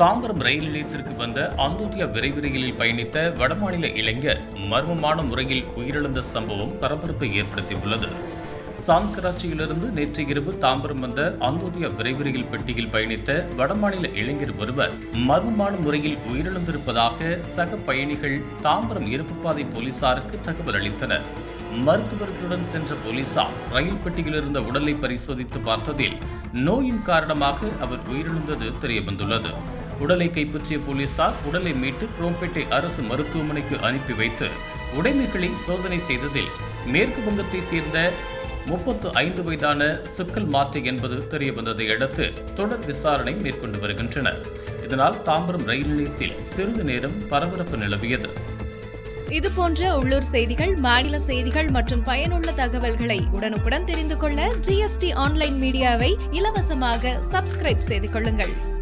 தாம்பரம் ரயில் நிலையத்திற்கு வந்த அந்தோதியா விரைவு ரயிலில் பயணித்த வடமாநில இளைஞர் மர்மமான முறையில் உயிரிழந்த சம்பவம் பரபரப்பை ஏற்படுத்தியுள்ளது. சான்கராட்சியிலிருந்து நேற்று இரவு தாம்பரம் வந்த அந்தோதியா விரைவு ரயில் பெட்டியில் பயணித்த வடமாநில இளைஞர் ஒருவர் மர்மமான முறையில் உயிரிழந்திருப்பதாக சக பயணிகள் தாம்பரம் இருப்புப்பாதை போலீசாருக்கு தகவல் அளித்தனர். மருத்துவர்களுடன் சென்ற போலீசார் ரயில் பெட்டியில் இருந்த உடலை பரிசோதித்து பார்த்ததில் நோயின் காரணமாக அவர் உயிரிழந்தது தெரியவந்துள்ளது. உடலை கைப்பற்றிய போலீசார் உடலை மீட்டு குரோம்பேட்டை அரசு மருத்துவமனைக்கு அனுப்பி வைத்து உடைமைகளை சோதனை செய்ததில் மேற்கு வங்கத்தைச் சேர்ந்த முப்பத்து ஐந்து வயதான சிக்கல் மாற்று என்பது தெரியவந்ததை அடுத்து தொடர் விசாரணை மேற்கொண்டு வருகின்றனர். இதனால் தாம்பரம் ரயில் நிலையத்தில் சிறிது நேரம் பரபரப்பு நிலவியது. இது போன்ற உள்ளூர் செய்திகள் மாநில செய்திகள் மற்றும் பயனுள்ள தகவல்களை உடனுக்குடன் தெரிந்து கொள்ள ஜிஎஸ்டி ஆன்லைன் மீடியாவை இலவசமாக சப்ஸ்கிரைப் செய்து கொள்ளுங்கள்.